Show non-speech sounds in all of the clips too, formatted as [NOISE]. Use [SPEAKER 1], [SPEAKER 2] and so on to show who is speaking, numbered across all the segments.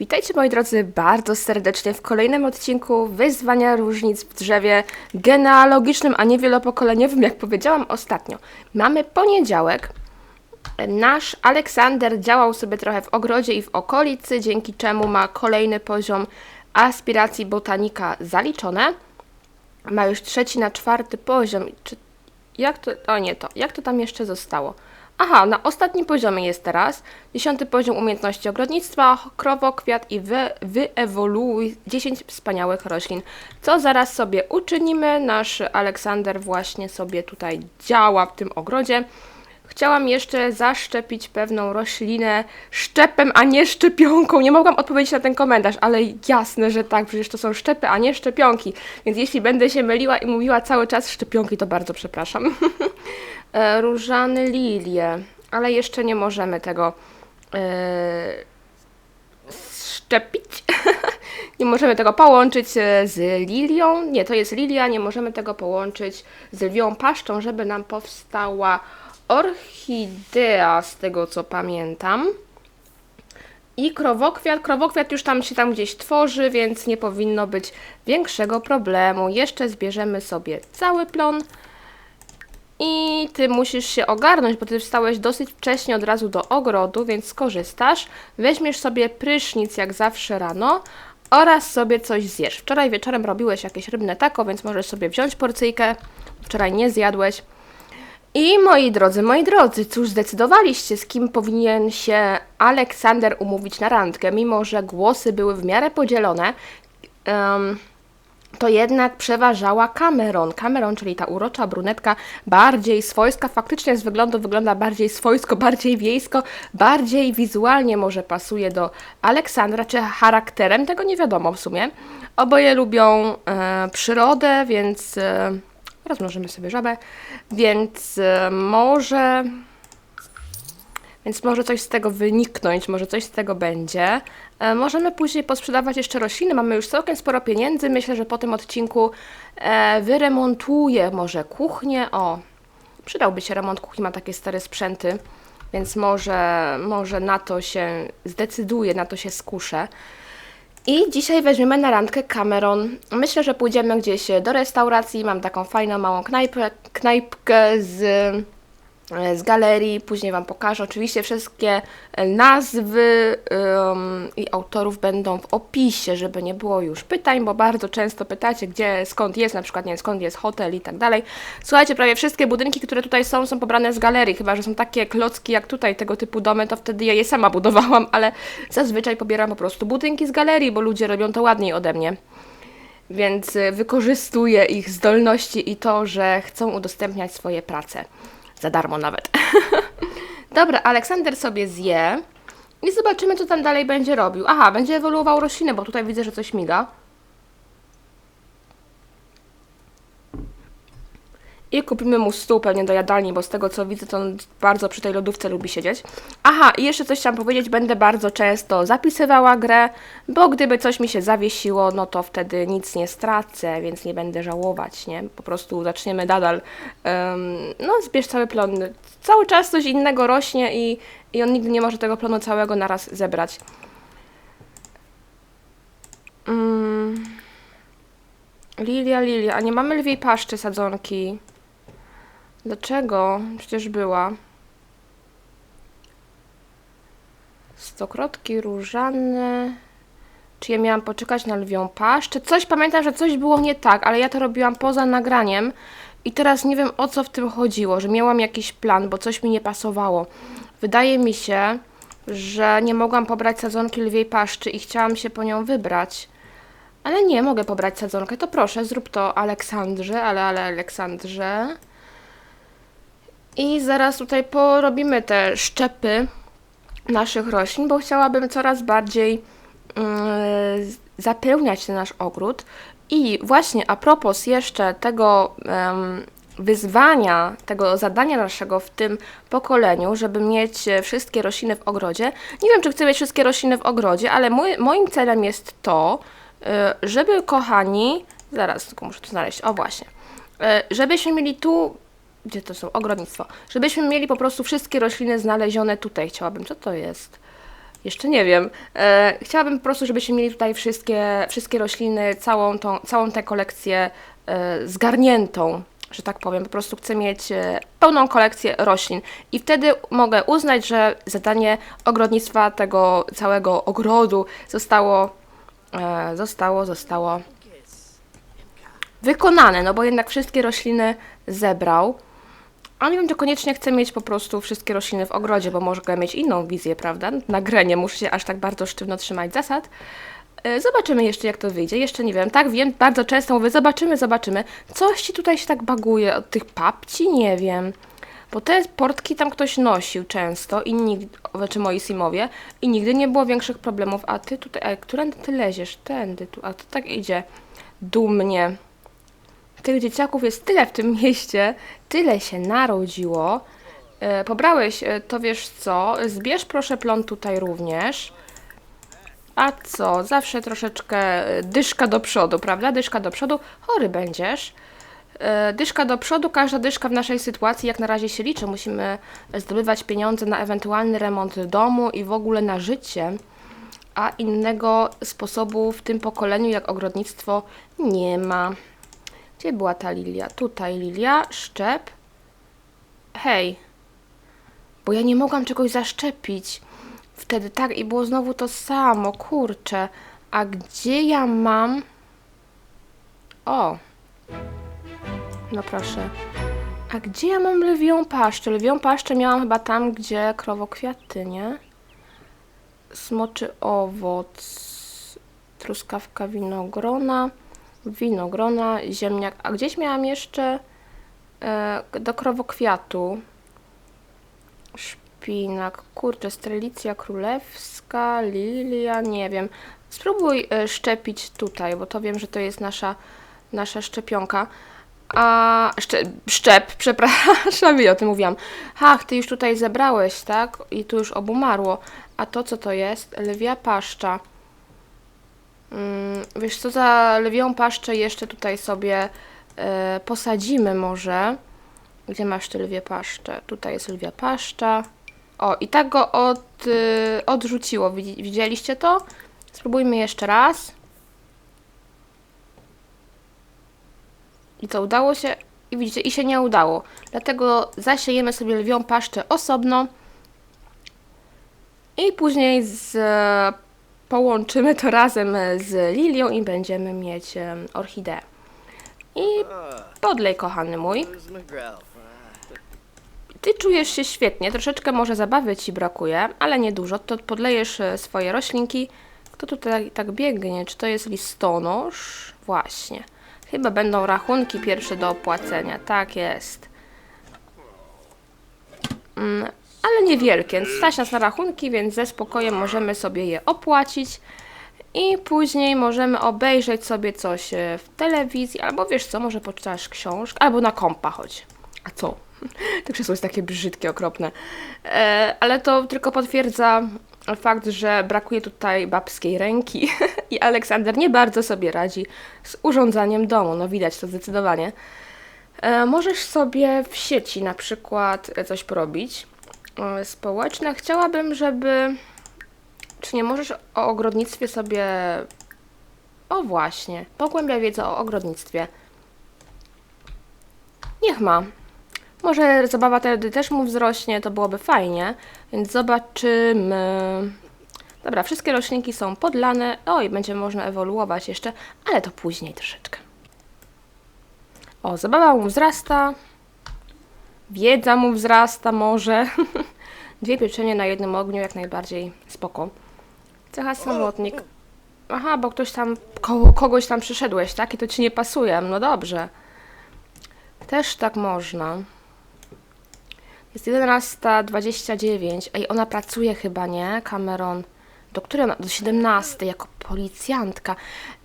[SPEAKER 1] Witajcie moi drodzy bardzo serdecznie w kolejnym odcinku Wyzwania Różnic w Drzewie genealogicznym, a nie wielopokoleniowym, jak powiedziałam ostatnio. Mamy poniedziałek. Nasz Aleksander działał sobie trochę w ogrodzie i w okolicy, dzięki czemu ma kolejny poziom aspiracji botanika zaliczone. Ma już trzeci na czwarty poziom. Czy jak to. O nie, to. Jak to tam jeszcze zostało? Aha, na ostatnim poziomie jest teraz. Dziesiąty poziom umiejętności ogrodnictwa, krowokwiat i wy, wyewoluuj 10 wspaniałych roślin. Co zaraz sobie uczynimy. Nasz Aleksander właśnie sobie tutaj działa w tym ogrodzie. Chciałam jeszcze zaszczepić pewną roślinę szczepem, a nie szczepionką. Nie mogłam odpowiedzieć na ten komentarz, ale jasne, że tak, przecież to są szczepy, a nie szczepionki. Więc jeśli będę się myliła i mówiła cały czas szczepionki, to bardzo przepraszam. [LAUGHS] E, Różany lilie, ale jeszcze nie możemy tego e, szczepić. [LAUGHS] nie możemy tego połączyć e, z lilią. Nie, to jest lilia, nie możemy tego połączyć z lwią paszczą, żeby nam powstała orchidea, z tego co pamiętam. I krowokwiat. Krowokwiat już tam się tam gdzieś tworzy, więc nie powinno być większego problemu. Jeszcze zbierzemy sobie cały plon. I ty musisz się ogarnąć, bo ty wstałeś dosyć wcześnie od razu do ogrodu, więc skorzystasz. Weźmiesz sobie prysznic jak zawsze rano oraz sobie coś zjesz. Wczoraj wieczorem robiłeś jakieś rybne tako, więc możesz sobie wziąć porcyjkę. Wczoraj nie zjadłeś. I moi drodzy, moi drodzy, cóż zdecydowaliście, z kim powinien się Aleksander umówić na randkę, mimo że głosy były w miarę podzielone. em, to jednak przeważała Cameron. Cameron, czyli ta urocza brunetka, bardziej swojska, faktycznie z wyglądu wygląda bardziej swojsko, [LAUGHS] bardziej wiejsko, bardziej wizualnie może pasuje do Aleksandra, czy charakterem, tego nie wiadomo w sumie. Oboje lubią e, przyrodę, więc e, rozmnożymy sobie żabę, więc e, może... Więc może coś z tego wyniknąć, może coś z tego będzie. E, możemy później posprzedawać jeszcze rośliny. Mamy już całkiem sporo pieniędzy. Myślę, że po tym odcinku e, wyremontuję może kuchnię. O, przydałby się remont kuchni, ma takie stare sprzęty, więc może, może na to się zdecyduję, na to się skuszę. I dzisiaj weźmiemy na randkę Cameron. Myślę, że pójdziemy gdzieś do restauracji. Mam taką fajną małą knajpę, knajpkę z, z galerii. Później Wam pokażę. Oczywiście wszystkie nazwy ym, i autorów będą w opisie, żeby nie było już pytań, bo bardzo często pytacie, gdzie, skąd jest, na przykład, nie wiem, skąd jest hotel i tak dalej. Słuchajcie, prawie wszystkie budynki, które tutaj są, są pobrane z galerii, chyba, że są takie klocki jak tutaj, tego typu domy, to wtedy ja je sama [LAUGHS] budowałam, ale zazwyczaj pobieram po prostu budynki z galerii, bo ludzie robią to ładniej ode mnie. Więc y, wykorzystuję ich zdolności i to, że chcą udostępniać swoje prace. Za darmo nawet. [LAUGHS] Dobra, Aleksander sobie zje i zobaczymy, co tam dalej będzie robił. Aha, będzie ewoluował rośliny, bo tutaj widzę, że coś miga. I kupimy mu stół pewnie do jadalni, bo z tego co widzę, to on bardzo przy tej lodówce lubi siedzieć. Aha, i jeszcze coś chciałam powiedzieć, będę bardzo często zapisywała grę, bo gdyby coś mi się zawiesiło, no to wtedy nic nie stracę, więc nie będę żałować, nie? Po prostu zaczniemy nadal, em, no zbierz cały plon. Cały czas coś innego rośnie i, i on nigdy nie może tego plonu całego naraz zebrać. Mm. Lilia, Lilia, a nie mamy lwiej paszczy sadzonki? Dlaczego? Przecież była. Stokrotki różane. Czy ja miałam poczekać na lwią paszczę? Coś pamiętam, że coś było nie tak, ale ja to robiłam poza nagraniem i teraz nie wiem o co w tym chodziło, że miałam jakiś plan, bo coś mi nie pasowało. Wydaje mi się, że nie mogłam pobrać sadzonki lwiej paszczy i chciałam się po nią wybrać. Ale nie mogę pobrać sadzonkę, to proszę, zrób to Aleksandrze, ale, ale Aleksandrze. I zaraz tutaj porobimy te szczepy naszych roślin, bo chciałabym coraz bardziej yy, zapełniać ten nasz ogród. I właśnie a propos jeszcze tego em, wyzwania, tego zadania naszego w tym pokoleniu, żeby mieć wszystkie rośliny w ogrodzie. Nie wiem, czy chcę mieć wszystkie rośliny w ogrodzie, ale mój, moim celem jest to, e, żeby kochani, zaraz tylko muszę to znaleźć, o właśnie, e, żebyśmy mieli tu gdzie to są? Ogrodnictwo. Żebyśmy mieli po prostu wszystkie rośliny znalezione tutaj. Chciałabym. Co to jest? Jeszcze nie wiem. E, chciałabym po prostu, żebyśmy mieli tutaj wszystkie, wszystkie rośliny, całą, tą, całą tę kolekcję e, zgarniętą, że tak powiem. Po prostu chcę mieć e, pełną kolekcję roślin. I wtedy mogę uznać, że zadanie ogrodnictwa tego całego ogrodu zostało, e, zostało, zostało wykonane, no bo jednak wszystkie rośliny zebrał. A nie wiem, czy koniecznie chcę mieć po prostu wszystkie rośliny w ogrodzie, bo mogę mieć inną wizję, prawda? Na grę nie muszę się aż tak bardzo sztywno trzymać zasad. E, Zobaczymy jeszcze, jak to wyjdzie. Jeszcze nie wiem. Tak, wiem, bardzo często mówię, zobaczymy, zobaczymy. Coś ci tutaj się tak baguje od tych papci? Nie wiem. Bo te portki tam ktoś nosił często i nigdy, znaczy moi simowie, i nigdy nie było większych problemów. A ty tutaj, a którędy ty leziesz? Tędy, tu, a to tak idzie dumnie. Tych dzieciaków jest tyle w tym [LAUGHS] mieście, tyle się narodziło. E, pobrałeś, e, to wiesz co, zbierz proszę plon tutaj również. A co, zawsze troszeczkę e, dyszka do przodu, prawda? Dyszka do przodu, chory będziesz. Dyszka do przodu, każda dyszka w naszej sytuacji jak na razie się liczy. Musimy zdobywać pieniądze na ewentualny remont domu i w ogóle na życie. A innego sposobu w tym pokoleniu jak ogrodnictwo nie ma. Gdzie była ta lilia? Tutaj lilia, szczep. Hej, bo ja nie mogłam czegoś zaszczepić. Wtedy tak i było znowu to samo, kurczę. A gdzie ja mam... O. No proszę. A gdzie ja mam lwią paszczę? Lwią paszczę miałam chyba tam, gdzie krowokwiaty, nie? Smoczy owoc, truskawka winogrona, winogrona, ziemniak. A gdzieś miałam jeszcze e, do krowokwiatu szpinak, kurczę, strelicja królewska, lilia, nie wiem. Spróbuj e, szczepić tutaj, bo to wiem, że to jest nasza, nasza szczepionka. A szcze, szczep, [LAUGHS] przepraszam, ja o tym mówiłam. Ach, ty już tutaj zebrałeś, tak? I tu już obumarło. A to co to jest? Lwia paszcza. Mm, wiesz co, za lwią paszczę jeszcze tutaj sobie e, posadzimy może. Gdzie masz te lwie paszcze? Tutaj jest lwia paszcza. O, i tak go od, y, odrzuciło. Widzi- Widzieliście to? Spróbujmy jeszcze raz. I co, udało się? I widzicie, i się nie udało. Dlatego zasiejemy sobie lwią paszczę osobno. I później z, połączymy to razem z lilią i będziemy mieć em, orchideę. I podlej, kochany mój. Ty czujesz się świetnie, troszeczkę może zabawy ci brakuje, ale nie dużo. To podlejesz e, swoje roślinki. Kto tutaj tak biegnie? Czy to jest listonosz? Właśnie. Chyba będą rachunki pierwsze do opłacenia. Tak jest. Ale niewielkie. Stać nas na rachunki, więc ze spokojem możemy sobie je opłacić. I później możemy obejrzeć sobie coś e, w telewizji, albo wiesz co, może poczytasz książkę, albo na kompa chodź. A co? [LAUGHS] To krzesło jest takie brzydkie, okropne. E, ale to tylko potwierdza fakt, że brakuje tutaj babskiej ręki [LAUGHS] i Aleksander nie bardzo sobie radzi z urządzaniem domu. No widać to zdecydowanie. E, możesz sobie w sieci na przykład coś porobić. Społeczne. Chciałabym, żeby... Czy nie możesz o ogrodnictwie sobie... O właśnie, pogłębia wiedzę o ogrodnictwie. Niech ma. Może zabawa wtedy też mu wzrośnie, to byłoby fajnie, więc zobaczymy. Dobra, wszystkie roślinki są podlane. Oj, będzie można ewoluować jeszcze, ale to później troszeczkę. O, zabawa mu wzrasta. Wiedza mu wzrasta może. [LAUGHS] Dwie pieczenie na jednym ogniu, jak najbardziej spoko. Cecha samotnik. Aha, bo ktoś tam, koło kogoś tam przyszedłeś, tak? I to ci nie pasuje. No dobrze. Też tak można. Jest 11.29. Ej, ona pracuje chyba, nie? Cameron. Do której ona? Do 17 jako policjantka.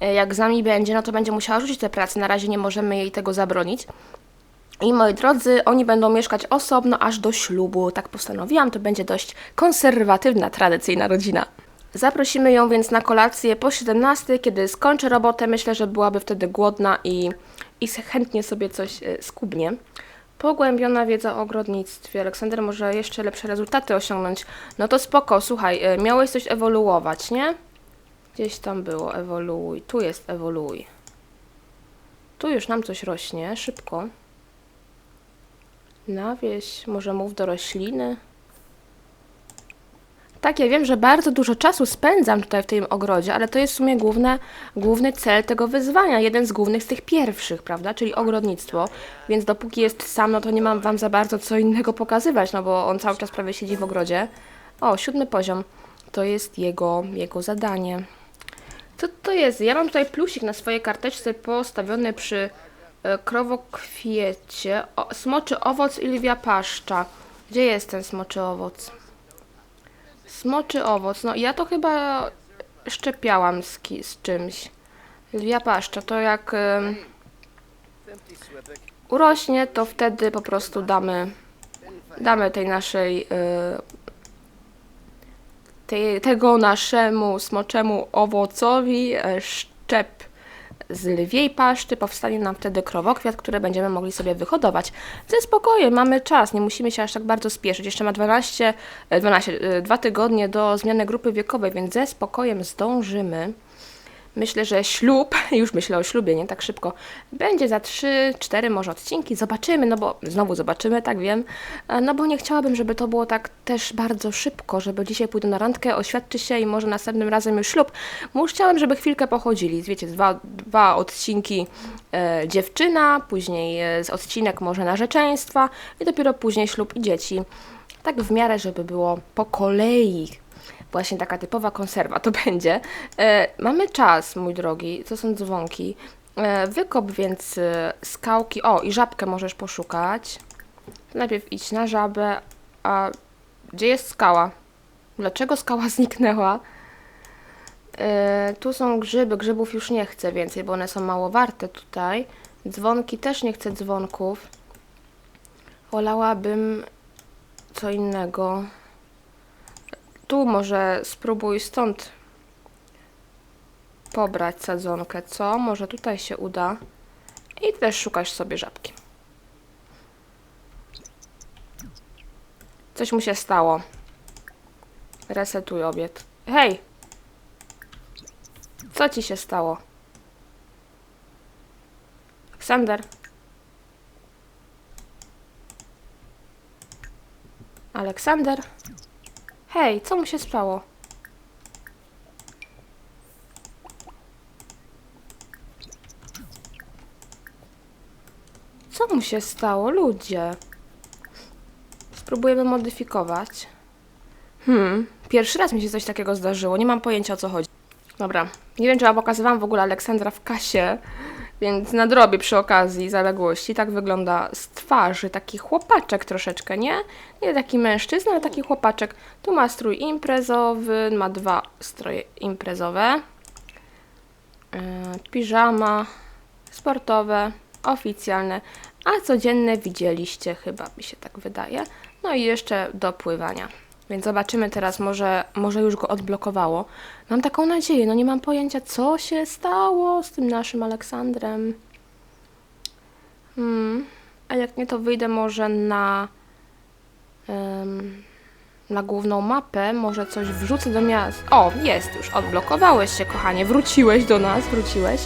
[SPEAKER 1] E, Jak z nami będzie, no to będzie musiała rzucić tę pracę. Na razie nie możemy jej tego zabronić. I moi drodzy, oni będą mieszkać osobno aż do ślubu. Tak postanowiłam, to będzie dość konserwatywna, tradycyjna rodzina. Zaprosimy ją więc na kolację po 17, kiedy skończy robotę. Myślę, że byłaby wtedy głodna i, i chętnie sobie coś e, skubnie. Pogłębiona wiedza o ogrodnictwie. Aleksander może jeszcze lepsze rezultaty osiągnąć. No to spoko, słuchaj, e, miałeś coś ewoluować, nie? Gdzieś tam było ewoluuj. Tu jest ewoluuj. Tu już nam coś rośnie, szybko. Na wieś, może mów do rośliny. Tak, ja wiem, że bardzo dużo czasu spędzam tutaj w tym ogrodzie, ale to jest w sumie główne, główny cel tego wyzwania, jeden z głównych z tych pierwszych, prawda, czyli ogrodnictwo, więc dopóki jest sam, no to nie mam wam za bardzo co innego pokazywać, no bo on cały czas prawie siedzi w ogrodzie. O, siódmy poziom, to jest jego, jego zadanie. Co to jest? Ja mam tutaj plusik na swojej karteczce postawiony przy krowokwiecie. O, smoczy owoc i lwia paszcza. Gdzie jest ten smoczy owoc? Smoczy owoc. No ja to chyba szczepiałam z, ki- z czymś. Lwia paszcza to jak urośnie, to wtedy po prostu damy damy tej naszej e, tej, tego naszemu smoczemu owocowi e, szczep z lwiej paszczy, powstanie nam wtedy krowokwiat, który będziemy mogli sobie wyhodować. Ze spokojem, mamy czas, nie musimy się aż tak bardzo spieszyć. Jeszcze ma 12, e, 12 e, dwa tygodnie do zmiany grupy wiekowej, więc ze spokojem zdążymy. Myślę, że ślub, [LAUGHS] już myślę o ślubie, nie tak szybko, będzie za 3-4 może odcinki. Zobaczymy, no bo znowu zobaczymy, tak wiem. E, No bo nie chciałabym, żeby to było tak też bardzo szybko, żeby dzisiaj pójdę na randkę, oświadczy się i może następnym razem już ślub. Już chciałem, żeby chwilkę pochodzili. Wiecie, dwa, dwa odcinki e, dziewczyna, później e, z odcinek może narzeczeństwa i dopiero później ślub i dzieci. Tak w miarę, żeby było po kolei właśnie taka typowa konserwa to [LAUGHS] będzie. E, mamy czas, mój drogi, to są dzwonki. E, wykop więc e, skałki. O, i żabkę możesz poszukać. Najpierw idź na żabę. A gdzie jest skała? Dlaczego skała [LAUGHS] zniknęła? Tu są grzyby. Grzybów już nie chcę więcej, bo one są mało warte tutaj. Dzwonki też nie chcę dzwonków. Wolałabym co innego. Tu może spróbuj stąd pobrać sadzonkę, co? Może tutaj się uda. I też szukasz sobie żabki. Coś mu się stało. Resetuj obiad. Hej! Co ci się stało? Aleksander? Aleksander? Hej, co mu się stało? Co mu się stało, ludzie? Spróbujemy modyfikować. Hmm, pierwszy raz mi się coś takiego zdarzyło, nie mam pojęcia o co chodzi. Dobra, nie wiem czy ja pokazywałam w ogóle Aleksandra w kasie, więc nadrobię przy okazji zaległości. Tak wygląda z twarzy taki chłopaczek troszeczkę, nie? Nie taki mężczyzna, ale taki chłopaczek. Tu ma strój imprezowy, ma dwa stroje imprezowe. Yy, piżama, sportowe, oficjalne, a codzienne widzieliście chyba, mi się tak wydaje. No i jeszcze do pływania. Więc zobaczymy teraz, może, może już go odblokowało. Mam taką nadzieję, no nie mam pojęcia, co się stało z tym naszym Aleksandrem. Hmm. A jak nie, to wyjdę może na, em, na główną mapę, może coś wrzucę do miast. O, jest już, odblokowałeś się, kochanie, wróciłeś do nas, wróciłeś.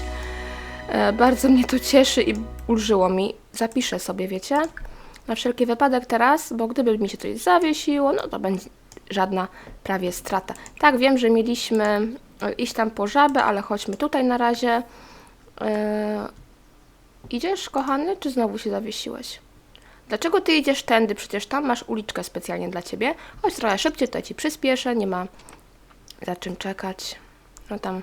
[SPEAKER 1] E, bardzo mnie to cieszy i ulżyło mi. Zapiszę sobie, wiecie? Na wszelki wypadek teraz, bo gdyby mi się coś zawiesiło, no to będzie żadna prawie strata. Tak, wiem, że mieliśmy e, iść tam po żabę, ale chodźmy tutaj na razie. E, idziesz, kochany, czy znowu się zawiesiłeś? Dlaczego ty idziesz tędy? Przecież tam masz uliczkę specjalnie dla ciebie. Chodź trochę szybciej, to ja ci przyspieszę, nie ma za czym czekać. No tam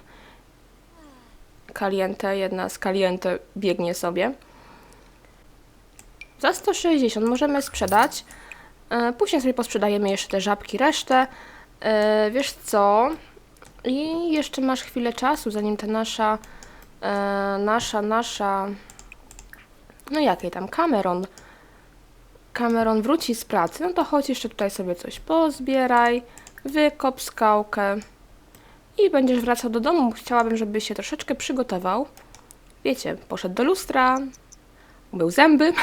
[SPEAKER 1] Caliente, jedna z Caliente biegnie sobie. Za 160 możemy sprzedać. E, Później sobie posprzedajemy jeszcze te żabki, resztę. E, Wiesz co? I jeszcze masz chwilę czasu, zanim ta nasza, e, nasza, nasza, no jakiej tam, Cameron, Cameron wróci z pracy, no to chodź jeszcze tutaj sobie coś pozbieraj, wykop skałkę i będziesz wracał do domu. Chciałabym, żebyś się troszeczkę przygotował. Wiecie, poszedł do lustra, umył zęby, [LAUGHS]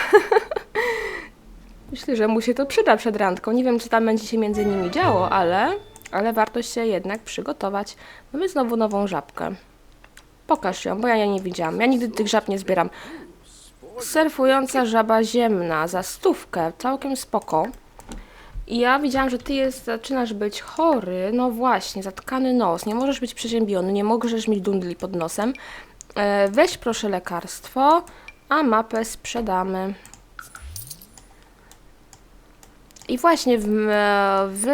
[SPEAKER 1] Myślę, że mu się to przyda przed randką. Nie wiem, co tam będzie się między nimi działo, ale, ale warto się jednak przygotować. Mamy znowu nową żabkę. Pokaż ją, bo ja jej nie widziałam. Ja nigdy tych żab nie zbieram. Surfująca żaba ziemna za stówkę, całkiem spoko. I ja widziałam, że ty jest, zaczynasz być chory. No właśnie, zatkany nos. Nie możesz być przeziębiony, nie możesz mieć dundli pod nosem. E, weź proszę lekarstwo, a mapę sprzedamy. I właśnie w, w,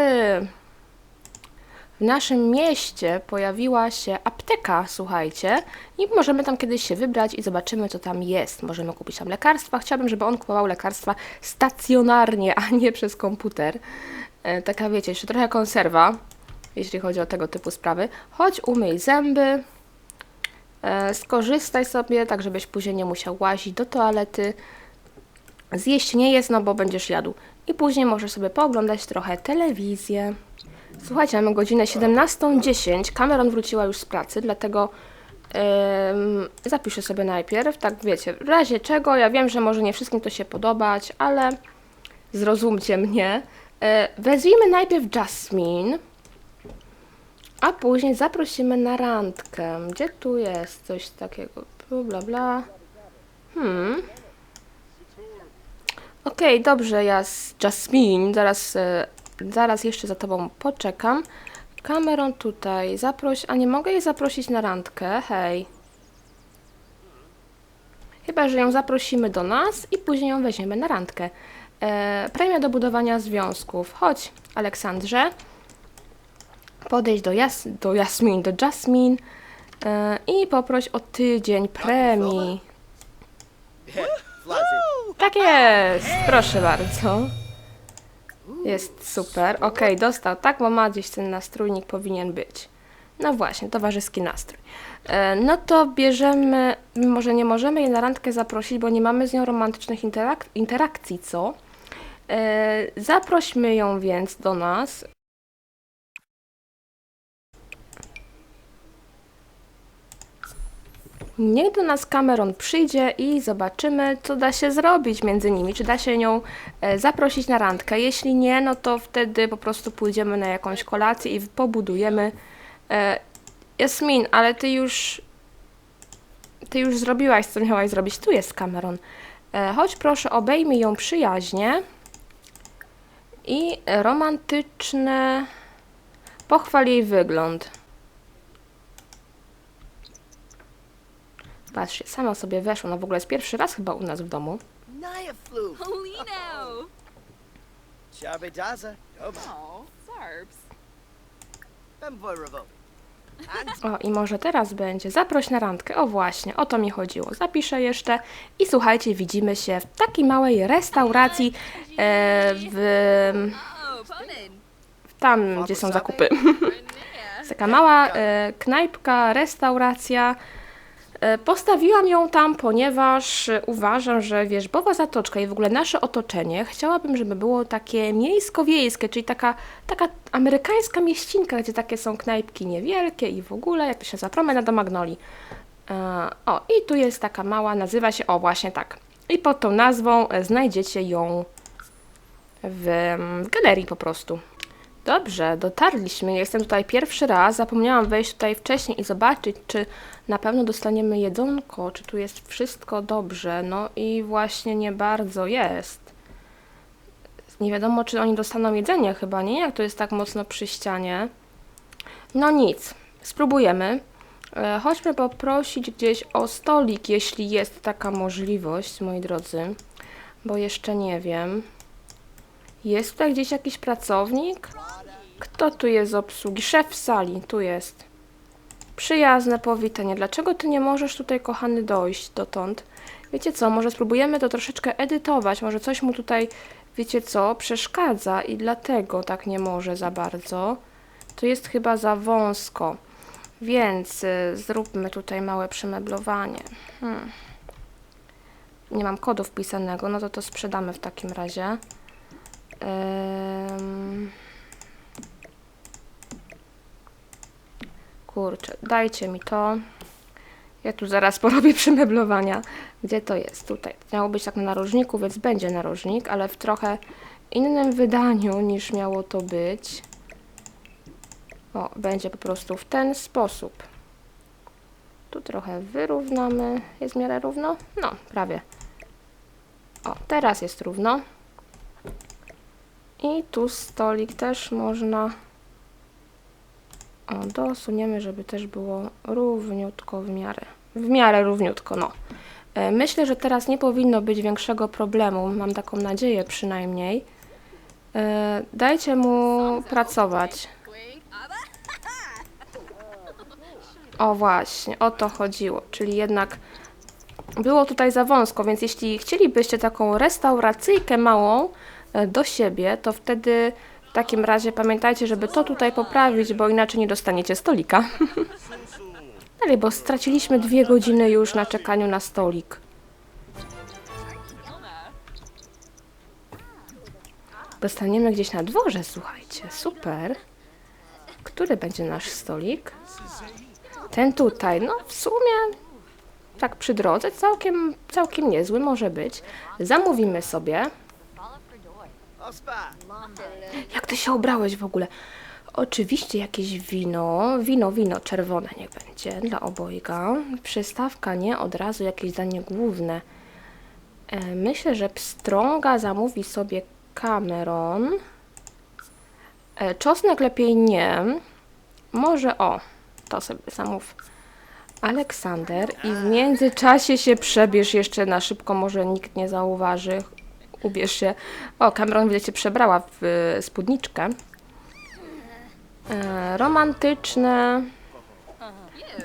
[SPEAKER 1] w naszym mieście pojawiła się apteka, słuchajcie, i możemy tam kiedyś się wybrać i zobaczymy, co tam jest. Możemy kupić tam lekarstwa. Chciałabym, żeby on kupował lekarstwa stacjonarnie, a nie przez komputer. E, taka, wiecie, jeszcze trochę konserwa, jeśli chodzi o tego typu sprawy. Chodź, umyj zęby, e, skorzystaj sobie, tak żebyś później nie musiał łazić do toalety. Zjeść nie jest, no bo będziesz jadł. I później możesz sobie pooglądać trochę telewizję. Słuchajcie, mamy godzinę 17.10. Cameron wróciła już z pracy, dlatego zapiszę sobie najpierw. Tak wiecie, w razie czego, ja wiem, że może nie wszystkim to się podobać, ale zrozumcie mnie. E, wezwijmy najpierw Jasmine, a później zaprosimy na randkę. Gdzie tu jest coś takiego? Bla bla. Hmm. Okej, dobrze, ja z Jasmine, zaraz, e, zaraz jeszcze za tobą poczekam. Cameron tutaj, zaproś, a nie mogę jej zaprosić na randkę, hej. Chyba, że ją zaprosimy do nas i później ją weźmiemy na randkę. E, premia do budowania związków. Chodź, Aleksandrze. Podejdź do, Jas do Jasmin, do Jasmine e, i poproś o tydzień premii. Tak jest! Proszę bardzo. Jest super. Okej, dostał. Tak, bo ma gdzieś ten nastrójnik powinien być. No właśnie, towarzyski nastrój. E, no to bierzemy, może nie możemy jej na randkę zaprosić, bo nie mamy z nią romantycznych interak interakcji, co? E, zaprośmy ją więc do nas. Niech do nas Cameron przyjdzie i zobaczymy, co da się zrobić między nimi. Czy da się nią e, zaprosić na randkę? Jeśli nie, no to wtedy po prostu pójdziemy na jakąś kolację i pobudujemy. E, Jasmin, ale ty już. Ty już zrobiłaś, co miałaś zrobić. Tu jest Cameron. E, chodź proszę, obejmij ją przyjaźnie. I romantyczne. Pochwal jej wygląd. Patrzcie, sama sobie weszła. No w ogóle jest pierwszy raz chyba u nas w domu.
[SPEAKER 2] Polino! [LAUGHS]
[SPEAKER 1] O, i może teraz będzie. Zaproś na randkę. O właśnie, o to mi chodziło. Zapiszę jeszcze. I słuchajcie, widzimy się w takiej małej restauracji e, w,
[SPEAKER 2] Ponin.
[SPEAKER 1] tam, gdzie są zakupy. [LAUGHS] Taka mała e, knajpka, restauracja. E, Postawiłam ją tam, ponieważ e, uważam, że wierzbowa zatoczka i w ogóle nasze otoczenie chciałabym, żeby było takie miejsko-wiejskie, czyli taka, taka amerykańska mieścinka, gdzie takie są knajpki niewielkie i w ogóle, jak to się nazywa, promenada do Magnoli. E, O, i tu jest taka mała, nazywa się, o właśnie tak. I pod tą nazwą znajdziecie ją w, w galerii po prostu. Dobrze, dotarliśmy. Jestem tutaj pierwszy raz. Zapomniałam wejść tutaj wcześniej i zobaczyć, czy na pewno dostaniemy jedzonko, czy tu jest wszystko dobrze. No i właśnie nie bardzo jest. Nie wiadomo, czy oni dostaną jedzenie, chyba nie, jak to jest tak mocno przy ścianie. No nic, spróbujemy. E, Chodźmy poprosić gdzieś o stolik, jeśli jest taka możliwość, moi drodzy, bo jeszcze nie wiem. Jest tutaj gdzieś jakiś pracownik? Kto tu jest z obsługi? Szef sali, tu jest. Przyjazne powitanie. Dlaczego ty nie możesz tutaj, kochany, dojść dotąd? Wiecie co, może spróbujemy to troszeczkę edytować. Może coś mu tutaj, wiecie co, przeszkadza i dlatego tak nie może za bardzo. To jest chyba za wąsko. Więc y, zróbmy tutaj małe przemeblowanie. Hmm. Nie mam kodu wpisanego, no to to sprzedamy w takim razie. Em, Kurczę, dajcie mi to. Ja tu zaraz [LAUGHS] porobię przemeblowania. Gdzie to jest? Tutaj. Miało być tak na narożniku, więc będzie narożnik, ale w trochę innym wydaniu niż miało to być. O, będzie po prostu w ten sposób. Tu trochę wyrównamy. Jest w miarę równo? No, prawie. O, teraz jest równo. I tu stolik też można. O, dosuniemy, żeby też było równiutko w miarę. W miarę równiutko, no. E, Myślę, że teraz nie powinno być większego problemu. Mam taką nadzieję przynajmniej. E, Dajcie mu pracować. O właśnie, o to chodziło. Czyli jednak było tutaj za wąsko, więc jeśli chcielibyście taką restauracyjkę małą do siebie, to wtedy w takim razie pamiętajcie, żeby to tutaj poprawić, bo inaczej nie dostaniecie stolika. [LAUGHS] Dalej, bo straciliśmy dwie godziny już na czekaniu na stolik. Dostaniemy gdzieś na dworze, słuchajcie. Super. Który będzie nasz stolik? Ten tutaj, no w sumie tak przy drodze całkiem, całkiem niezły może być. Zamówimy sobie. Jak ty się ubrałeś w ogóle? Oczywiście jakieś wino, wino, wino czerwone niech będzie dla obojga. Przystawka nie, od razu jakieś danie główne. E, myślę, że pstrąga zamówi sobie Cameron. E, czosnek lepiej nie. Może o, to sobie zamów Aleksander i w międzyczasie się przebierz jeszcze na szybko, może nikt nie zauważy. Ubierz się. O, Cameron wiecie, przebrała w e, spódniczkę. E, romantyczne.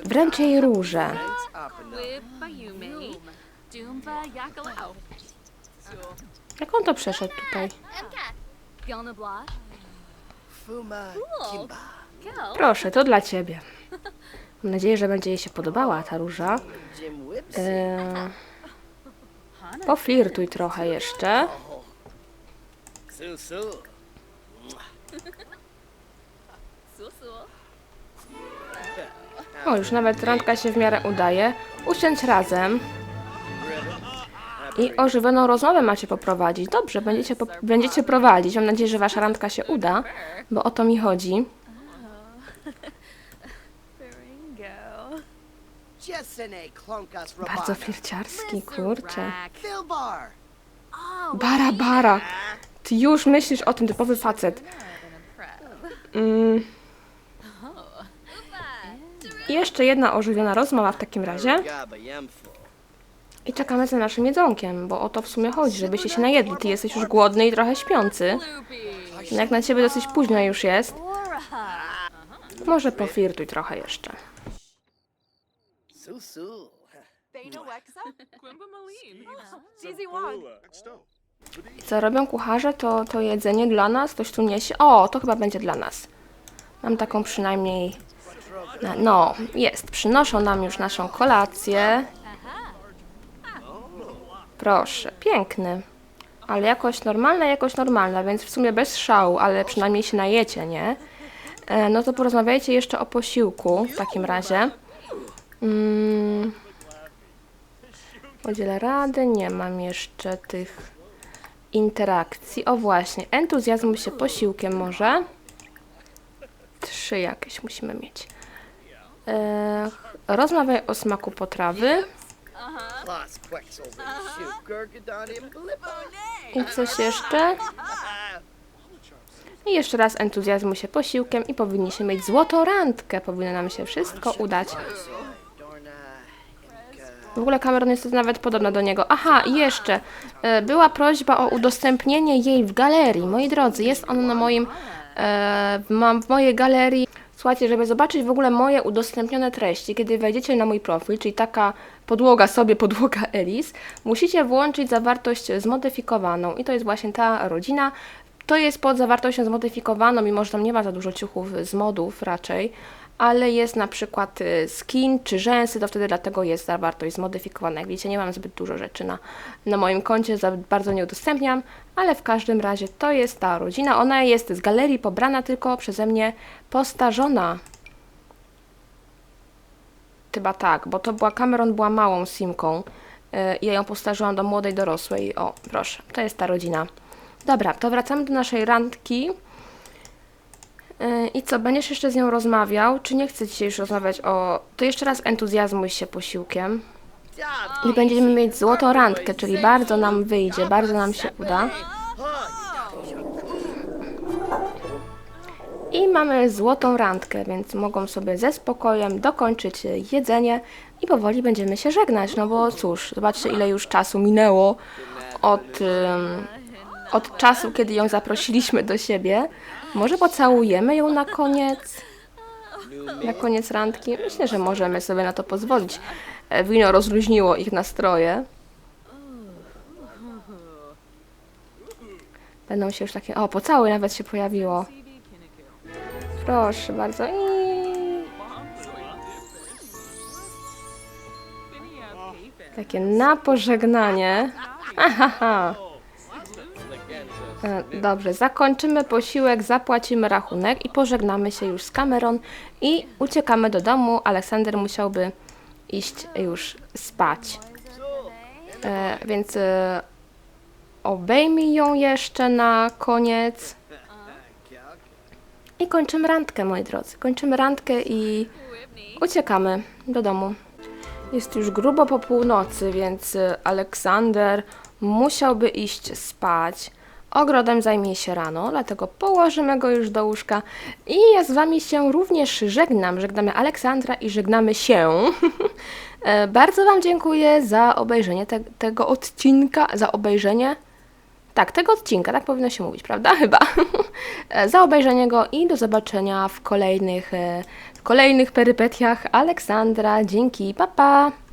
[SPEAKER 1] Wręcz jej róże. Jak on to przeszedł tutaj? Proszę, to dla ciebie. Mam nadzieję, że będzie jej się podobała ta róża. E, poflirtuj trochę jeszcze. O, już nawet randka się w miarę udaje. Usiądź razem i ożywioną rozmowę macie poprowadzić. Dobrze, będziecie, po, będziecie prowadzić. Mam nadzieję, że wasza randka się uda, bo o to mi chodzi. Bardzo flirciarski, kurczę. Bara, bara. Ty już myślisz o tym, typowy facet. Mm. I jeszcze jedna ożywiona rozmowa w takim razie. I czekamy za naszym jedzonkiem, bo o to w sumie chodzi, żebyście się najedli. Ty jesteś już głodny i trochę śpiący. Jak na ciebie dosyć późno już jest, może poflirtuj trochę jeszcze.
[SPEAKER 3] Su Su.
[SPEAKER 4] Beta Wexa? Wong.
[SPEAKER 1] Co robią kucharze, to, to jedzenie dla nas, ktoś tu niesie. O, to chyba będzie dla nas. Mam taką przynajmniej... na- No, jest. Przynoszą nam już naszą kolację. Proszę, piękny. Ale jakoś normalna, jakoś normalna, więc w sumie bez szału, ale przynajmniej się najecie, nie? E, no to porozmawiajcie jeszcze o posiłku w takim razie. Mm. Podzielę rady, nie mam jeszcze tych interakcji. O właśnie, entuzjazm się posiłkiem może. Trzy jakieś musimy mieć. E, rozmawiaj o smaku potrawy. I coś jeszcze? I jeszcze raz entuzjazmu się posiłkiem i powinniśmy mieć złotą randkę. Powinno nam się wszystko udać. W ogóle Cameron jest nawet podobna do niego. Aha, i jeszcze. e, Była prośba o udostępnienie jej w galerii. Moi drodzy, jest ona na moim. E, mam w mojej galerii. Słuchajcie, żeby zobaczyć w ogóle moje udostępnione treści, kiedy wejdziecie na mój profil, czyli taka podłoga sobie, [LAUGHS] podłoga Elis, musicie włączyć zawartość zmodyfikowaną. I to jest właśnie ta rodzina. To jest pod zawartością zmodyfikowaną, mimo że tam nie ma za dużo ciuchów z modów raczej, ale jest na przykład y, skin czy rzęsy, to wtedy dlatego jest zawartość zmodyfikowana. Jak widzicie, nie mam zbyt dużo rzeczy na, na moim koncie, za bardzo nie udostępniam, ale w każdym razie to jest ta rodzina. Ona jest z galerii pobrana, tylko przeze mnie postarzona. Chyba tak, bo to była Cameron była małą simką. i ja ją postarzyłam do młodej dorosłej. O, proszę, to jest ta rodzina. Dobra, to wracamy do naszej randki. I co, będziesz jeszcze z nią rozmawiał? Czy nie chcę dzisiaj już rozmawiać o... To jeszcze raz entuzjazmuj się posiłkiem. I będziemy mieć złotą randkę, czyli bardzo nam wyjdzie, bardzo nam się uda. I mamy złotą randkę, więc mogą sobie ze spokojem dokończyć jedzenie i powoli będziemy się żegnać, no bo cóż, zobaczcie ile już czasu minęło od, od czasu, kiedy ją zaprosiliśmy do siebie. Może pocałujemy ją na koniec? Na koniec randki? Myślę, że możemy sobie na to pozwolić. E, Wino rozluźniło ich nastroje. Będą się już takie... O, pocałuj nawet się pojawiło. Proszę bardzo. I... Takie na pożegnanie. Ahaha. E, Dobrze, zakończymy posiłek, zapłacimy rachunek i pożegnamy się już z Cameron i uciekamy do domu. Aleksander musiałby iść już spać. E, więc e, obejmij ją jeszcze na koniec. I kończymy randkę, moi drodzy. Kończymy randkę i uciekamy do domu. Jest już grubo po północy, więc y, Aleksander musiałby iść spać. Ogrodem zajmie się rano, dlatego położymy go już do łóżka. I ja z wami się również żegnam. Żegnamy Aleksandra i żegnamy się. [LAUGHS] E, Bardzo wam dziękuję za obejrzenie te, tego odcinka, za obejrzenie tak, tego odcinka, tak powinno się mówić, prawda? [LAUGHS] Chyba. E, Za obejrzenie go i do zobaczenia w kolejnych, e, w kolejnych perypetiach Aleksandra. Dzięki, pa pa!